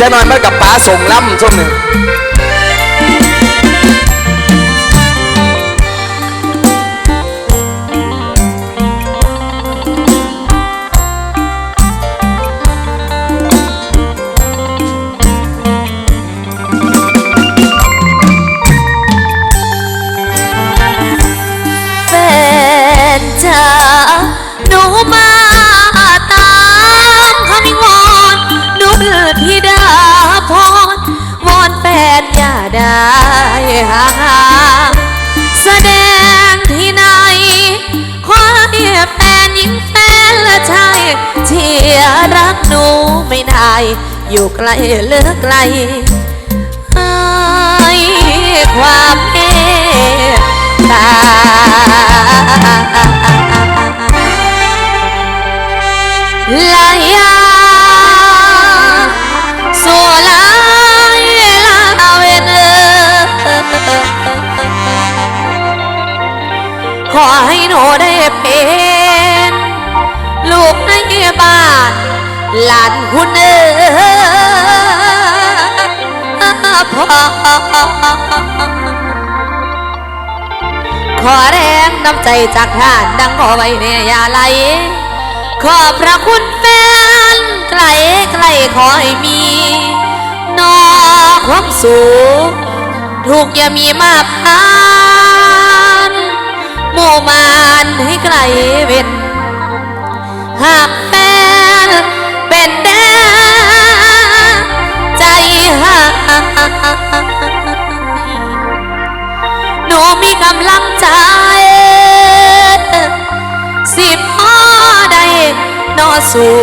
จะนอนมากับป๋าส่งล่ำช่วงหนึ่งแฟน นแฟนอย่าได้ห่างแสดงที่ไหนขอเดียแฟนยิงแฟนละชายเชียรักหนูไม่ได้ อยู่ไกลเลือไกลให้ความเมตตาลาย เป็น ลูกในบ้านหลานคุณเออพอขอแรงน้ำใจจากท่านดังขอไว้เนี่ยาไหลขอพระคุณแฟนไกลไกลขอให้มีนอความสูงถูกอย่ามีมาพาน หมู่มานให้ไกลเว้นหากแฟนเป็นแดงใจหายหนูมีกำลังใจ สิบพ่อได้นอสู่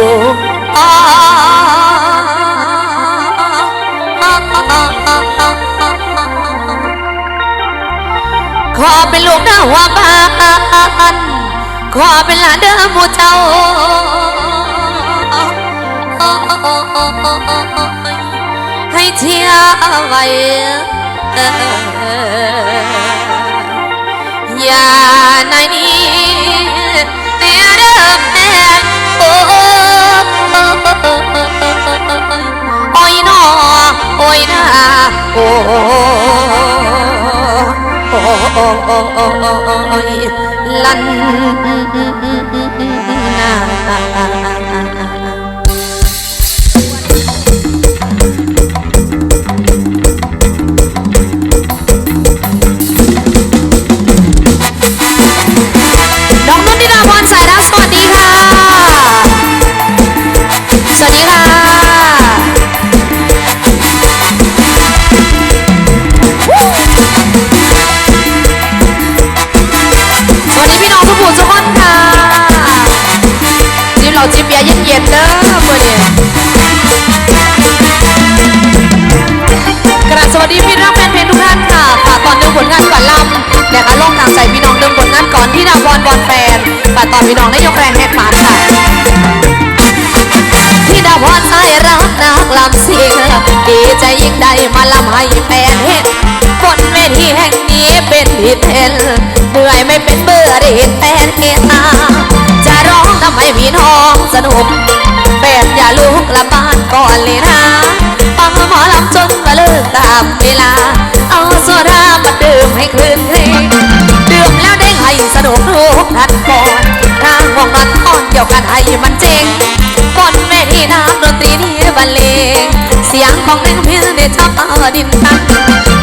ขอเป็นลูกหน้าหัวบ้าน ขอเป็นหลานเด้อหมูเจ้าให้เชียวไว้อย่าในนี้ ลัน และก็ลงนามใส่พี่น้องหนึ่งผลงานก่อนที่ดาวบอนบอลแฟนฝากตอนพี่น้องได้ยกแรงแหกปานค่ะที่ดาวพรสายรักนักลำเสียงดีใจยิ่งได้มาลำให้แฟนเห็นบนเวทีแห่งนี้เป็นที่เต้นเหนื่อยไม่เป็นเบื่อได้เห็นแฟนเฮฮาจะร้องทำให้พี่น้องสนุกแฟนอย่าลุกละบ้านก่อนเลยนะฟังหมอลำจนมาเลิกตามเวลา เอาโซดามาดื่มให้คลื่นเพ กันให้มันเจ๋งบนเวทีนักดนตรีที่บรรเลงเสียงของเพลงเพียงได้ทับเอาดินตั้ง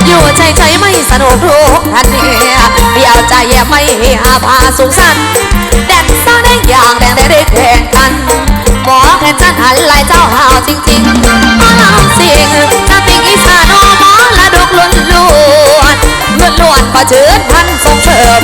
อยู่ใจใจไม่สนุกทุกทันเนี่ยเดียวใจแย่ไม่เฮฮาพาสุขสันต์แดนเซอร์ได้อย่างแดงได้ได้แข่งกันหมอแข่งจันหันลายเจ้าหาวจริงๆหมอลำเสียงถ้าติงอีสานอหมอละดกล้วนล้วนล้วนล้วนๆขอเชิญพันส่งเสริม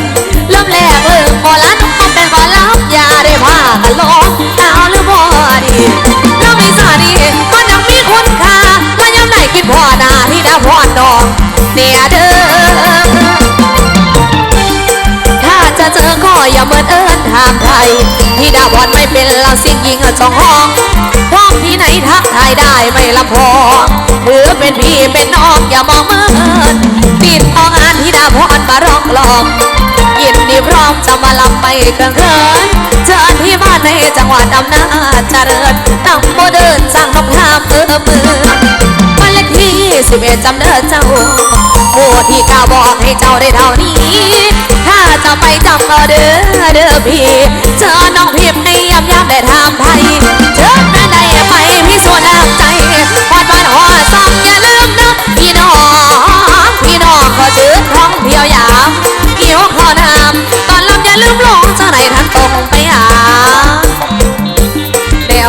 อนไม่เราสียงยิงจองห้องห้องที่ไหนทักทายได้ไม่ละพอถือเป็นพี่เป็นน้องอย่ามองเมือนปิดออกงานที่ดาวอนมาร้องลองยินดีพร้อมจะมาลำไปเครื่องเคินเจอที่บ้านในจังหวัดอำนาจเจริญนำโมเดินสร้างนกทามเออมือสิบเอ็ดจำเด้อเจ้าหมู่ที่ก้าบอกให้เจ้าได้เท่านี้ ถ้าจ้าไปจำเอาเด้อเด้อพี่เจอน้องพิมพ์ ในยามยามไทำไทยเชิญแม่ได้ไปพี่สวนน้ำใจพอดบ้านหอซองอย่าลืมนะพี่น้องพี่น้องขอชื่อท้องเที่ยวยามหิวขอน้ำตอนลำอย่าลืมลงจะไหนท่านตรงไปหาเดี๋ย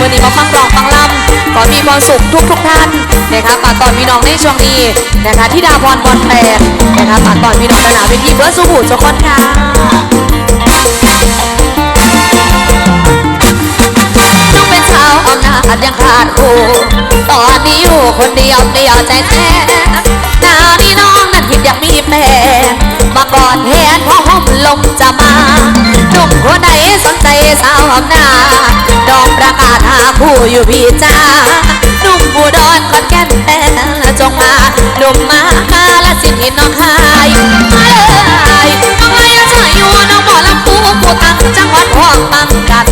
วรรณค่ะวันนี้มาฟังร้องฟังลำขอมีความสุขทุกทุกท่านนะคะฝากตอนพี่น้องในช่วงนี้นะคะที่ดาพรบอลแปดนะคะฝากตอนพี่น้องสนามเวทีเพื่อสุขุสุขคนค่ะน้องเป็นสาวอำนาจยังขาดคู่ตอนนี้อยู่คนเดียวเดียวใจแท้หน้านี้น้องนั้นคิดอยากมีแฟนมาก่อนแทนพราะห่มลมจะมาหนุ่มคนไหนสนใจสาวอำนาจน้องประ กาศหาผู้อยู่พี่จ้าหนุ่มอุดรขอนแก่นแต่จงมาหนุ่มมากาละสินธุ์น้องคายมาเลยน้องเลยจะอยู่น้องบ่อลำพูผู้ตั้งจังหวัดห้องบังกัน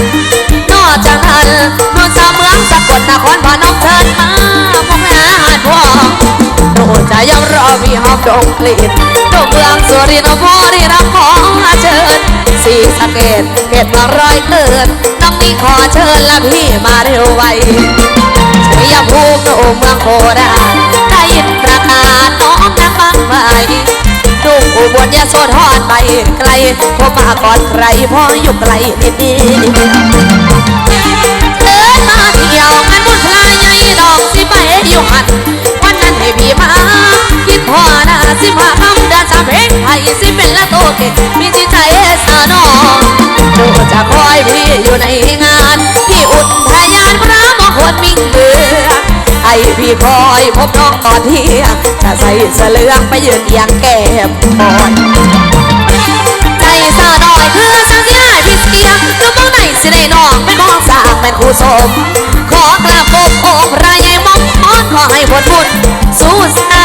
นอกจากนั้นนวลสาวเมืองสกลนครพนมเทินมามุกหาหาดวองโน่จะยังรอพี่หอมดงกลิ่นดงเมืองสุรินทร์บุรีรัมย์ขอเชิญ สีสะเกดเกตมารอยเกิดน้องนี่ขอเชิญละพี่มาเร็วไวชัยภูมิโเมืองโคราชได้ยินประกาศน้องนักบ้างไหมดุงอุบลยาโสธรไปไกลพบมาก่อนใครเพออยู่ไกลนิดเดียวเดินมาเที่ยวงานบุญพลายใหญ่ดอกสิไปอยู่หัน พี่คอยพบน้องตอนเที่ยงถ้าใส่เสลืองไปยืนเอียงแก้มบอดใจสาหน่อยคือสังสิได้พี่เสียงก็มองไหนสิได้น้องไม่มองสางเป็นครูสม ขอกราบอกอกรายใหญ่มองมอนขอให้ผลบุญสู้สา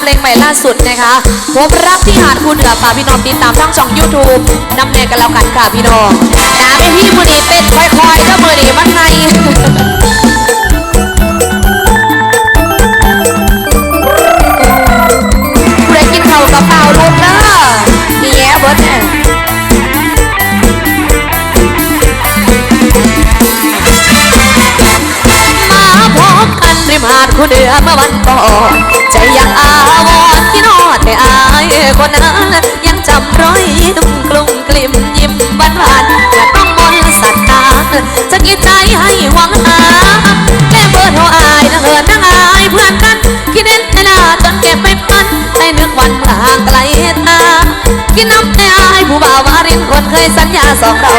เพลงใหม่ล่าสุดนะคะพบรักที่หาดคุณเหนือฝากพี่น้องติดตามทั้งช่อง YouTube นำแนกันแล้วกันค่ะพี่น้องนะพี่มือนี้เต้นค่อยๆก็มือนี้มันไง ยังจำรอยยิ้มกลุ่มกลิ่มยิ้มหวานหวานๆและต้องบนสัตตาจะกิดใจให้หวังหาแม่เบอร์โทรอายนะเหินนั่งอายเพื่อนกันคิดเน้นแต่หน้าจนเก็บไปพันในนึกวันห่างไกลตากินน้ำในอายผู้บ่าววารินคนเคยสัญญาสองเรา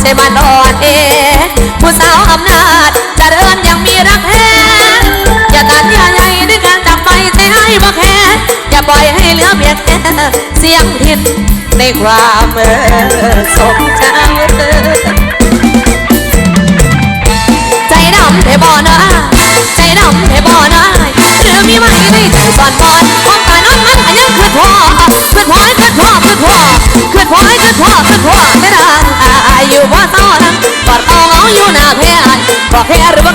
ใช่มันรอดเอผู้สาวอำนาจจะเจริญยังมีรักแท้อย่าตัดอย่าใยด้วยการจับไปใช้ให้บักแค่อย่าปล่อยให้เหลือเพียงแค่เสียงหินในความสมใจใจดำเทบอนะใจดำเทบอนะเรือมีไว้ได้จังสอนบอลพร้อมกันั้นมันยังคือพ่อคือพ่อคือพ่อคือพ่อคือพ่อคือพ่อคืพอ ง